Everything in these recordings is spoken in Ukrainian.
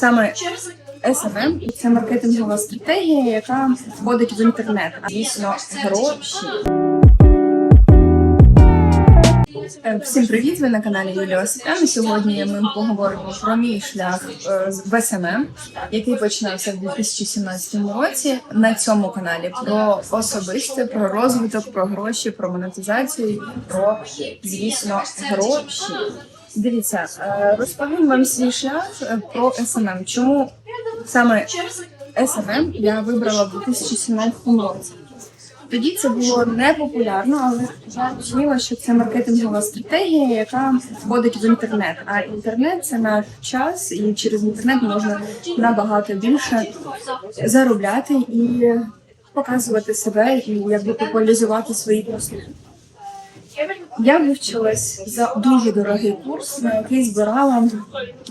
Саме SMM – це маркетингова стратегія, яка входить в інтернет. А дійсно гроші. Е, Всім привіт! Ви на каналі Юлія Осипяна. Сьогодні ми поговоримо про мій шлях е, в SMM, який починався в 2017 році. На цьому каналі про особисте, про розвиток, про гроші, про монетизацію, про звісно гроші. Дивіться, е, розповім вам свій шлях е, про SMM. Чому саме SMM я вибрала в 2017 році? Тоді це було непопулярно, але я розуміла, що це маркетингова стратегія, яка входить в інтернет. А інтернет це наш час, і через інтернет можна набагато більше заробляти і показувати себе, і якби популяризувати свої послуги. Я вивчилась за дуже дорогий курс, на який збирала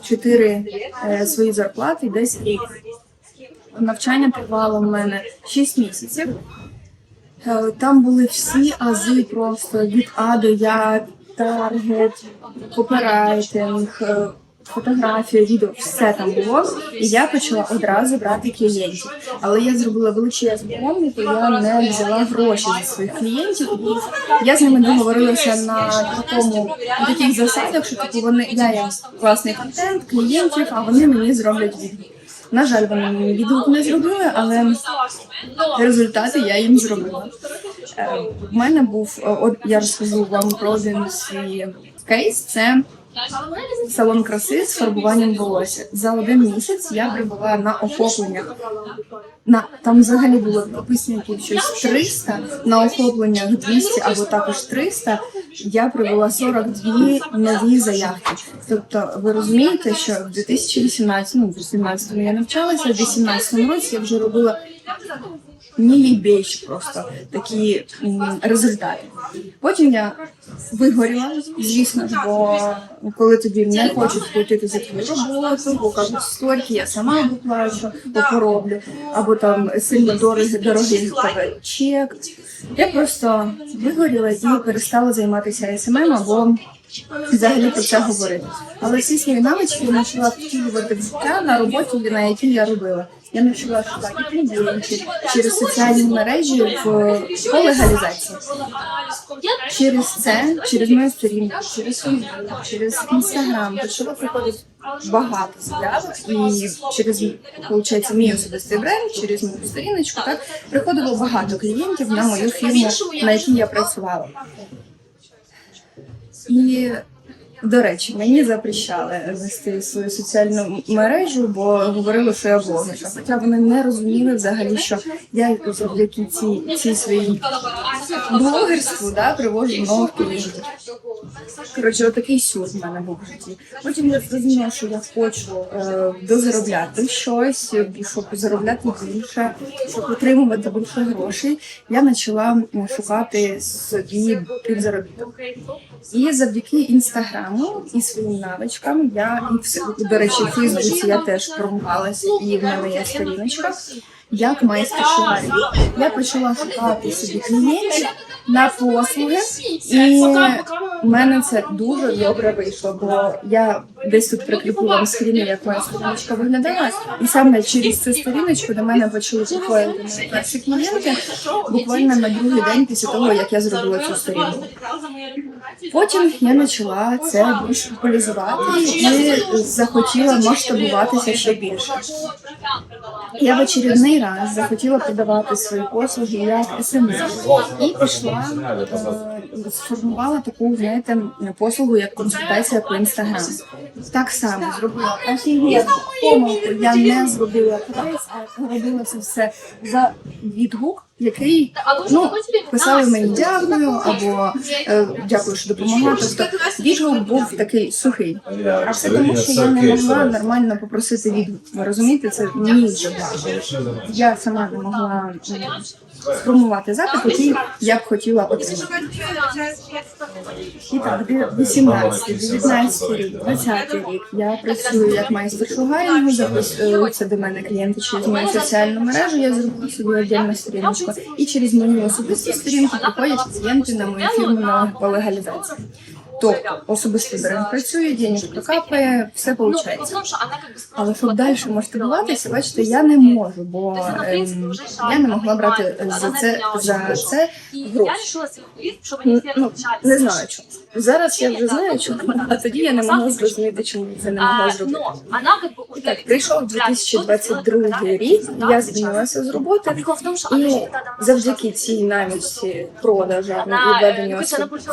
чотири е, свої зарплати десь рік. Навчання тривало в мене 6 місяців. Е, Там були всі ази просто від А до Я, таргет, копірайтинг, е, фотографія, відео, все там було. І я почала одразу брати клієнтів. Але я зробила величезну помилку, я не взяла гроші за своїх клієнтів. І я з ними договорилася на такому на таких засадах, що типу вони я їм класний контент, клієнтів, а вони мені зроблять відгук. На жаль, вони мені відгук не зробили, але результати я їм зробила. Е, В мене був е, я розкажу вам про один свій кейс. Це салон краси з фарбуванням волосся. За один місяць я прибула на охопленнях. На там взагалі було підписників щось 300, на охопленнях 200 або також 300. Я прибула 42 нові заявки. Тобто, ви розумієте, що в 2018, ну в 2017 я навчалася, в 2018 році я вже робила мій більш просто такі результати. Потім я вигоріла, звісно ж, бо коли тобі не хочуть платити за твою роботу, бо кажуть, стільки я сама доплачу, бо пороблю, або там сильно дорогий, дорогий тебе чек. Я просто вигоріла і перестала займатися СММ або взагалі про це говорити. Але всі свої навички я почала втілювати в життя на роботі, на якій я робила. Я почала шукати клієнтів через соціальні мережі в по легалізації. Через це, через мою сторінку, через Facebook, через інстаграм почало приходити багато заявок, і через виходить, мій особистий бренд, через мою сторіночку, так приходило багато клієнтів на мою фірму, на якій я працювала. І до речі, мені запрещали вести свою соціальну мережу, бо говорили, що я блогерка. Хоча вони не розуміли взагалі, що я завдяки цій, цій своїй блогерству да, привожу нових клієнтів. Коротше, отакий сюр в мене був в житті. Потім я зрозуміла, що я хочу е, дозаробляти щось, щоб заробляти більше, щоб отримувати більше грошей. Я почала шукати собі підзаробіток. І завдяки інстаграму і своїм навичкам я і до речі, в Фейсбуці я теж промувалася, і в мене є сторіночка. Як майстер шугарів. Я почала шукати собі клієнтів на послуги, і в мене це дуже добре вийшло, бо я десь тут прикріплю вам скріни, як моя сторіночка виглядала, і саме через цю сторіночку до мене почали приходити перші клієнти буквально на другий день після того, як я зробила цю сторінку. Потім я почала це більш популяризувати і захотіла масштабуватися ще більше. Я в очередний раз захотіла подавати свої послуги як СМС і пішла е, сформувала таку, знаєте, послугу як консультація по інстаграм. Так само зробила офігенну помилку. Я не зробила прайс, а робила це все за відгук, який ну писали мені дякую або е, дякую, що допомогла. Тобто відгук був такий сухий. А все тому, що я не могла нормально попросити відгук. Ви розумієте, це мій завдання. Я сама не могла сформувати запит, який я б хотіла отримати. І так, 18, 19 рік, 20 рік я працюю як майстер шугарінгу, записуються до мене клієнти через мою соціальну мережу, я зробила собі віддільну сторіночку. І через мою особисту сторінку приходять клієнти на мою фірму на по легалізації. Тобто особисто бренд працює, денежка капає, все Ну, виходить. потому что она как бы Але щоб далі масштабуватися, бачите, я не можу, бо ем, я не могла брати за це за це И я гроші. решила своих чтобы Ну, они все ну, отличались. не знаю чому. Зараз я вже знаю, чому, а тоді я не могла зрозуміти, чому це не могла А, зробити. но она как бы уже... Так, прийшов 2022 рік, я звільнилася з роботи, Прикол в том, что она і же тогда завдяки цій навіть продажам і веденню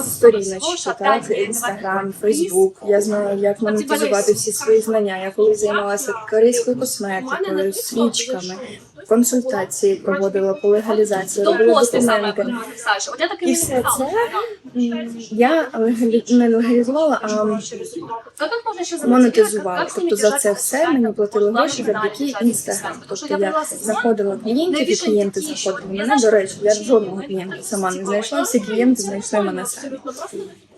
сторіночки, так, інстаграм, фейсбук. Я знаю, як монетизувати всі свої знання. Я коли займалася корейською косметикою, свічками, консультації проводила по легалізації, робила документи. написала. все М, Я легалі... не легалізувала, а монетизувала. Тобто за це все мені платили гроші завдяки інстаграм. Тобто я знаходила клієнтів, і клієнти заходили мене. До речі, я жодного клієнта сама не знайшла. Всі клієнти знайшли мене самі.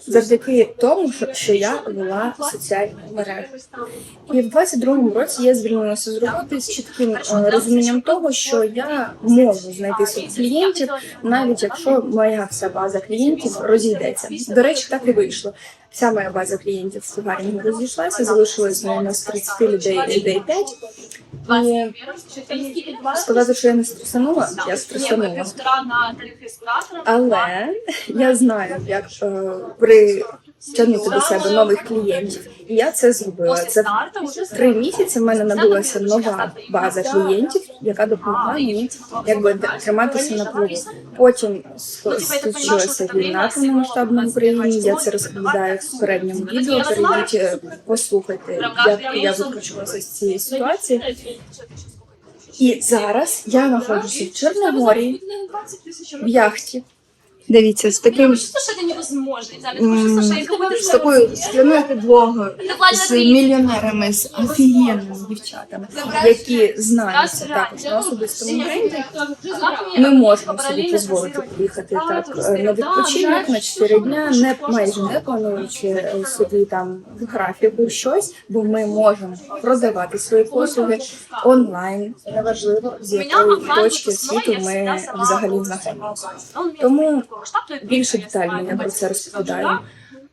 Завдяки тому, що- що я вела соціальні мережі. І в 22-му році я звільнилася з роботи з чітким е, розумінням того, що я можу знайти своїх клієнтів, навіть якщо моя вся база клієнтів розійдеться. До речі, так і вийшло. Вся моя база клієнтів в не розійшлася, залишилось на нас 30 людей, людей 5. І сказати, що я не стресанула, я стресанула. Але я знаю, як е, притягнути до себе нових клієнтів. І я це зробила. Це три місяці в мене набулася нова база клієнтів, яка допомогла мені якби триматися на плаву. Потім случилася війна повномасштабна в Україні. Я це розповідаю в передньому відео. Перейдіть, е, послухайте, як я викручувалася з цієї ситуації. І зараз я знаходжуся в Чорногорії в яхті. Дивіться, з таким чувствую, что это невозможно. Не знаю, м, мне кажется, что я з такою скляною підлогою, з мільйонерами, з офігенними дівчатами, які знаються також на особистому бренді. Ми можемо собі дозволити поїхати так е, на відпочинок на 4 дня, не майже не плануючи собі там графіку щось, бо ми можемо продавати свої послуги онлайн. Неважливо з якої точки світу ми взагалі знаходимося. Тому більше детально я про це розповідаю.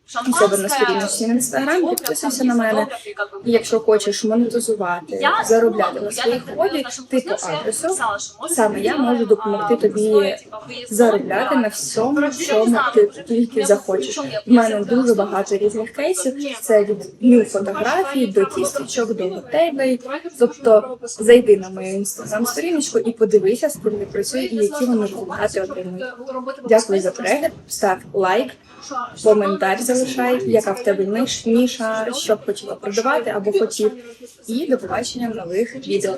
Себе на в інстаграм, підписуйся на мене. І якщо хочеш монетизувати, заробляти на своїх хобі, ти по адресу саме я можу допомогти тобі заробляти на всьому, чому ти тільки захочеш. У мене дуже багато різних кейсів. Це від ню фотографій до кісточок, до готелей. Тобто зайди на мою інстаграм сторіночку і подивися, з ким я працюю і які вони результати отримують. Дякую за перегляд. Став лайк, коментар залишай, яка в тебе ниш, ніша, що б хотіла продавати або хотів. І до побачення нових відео.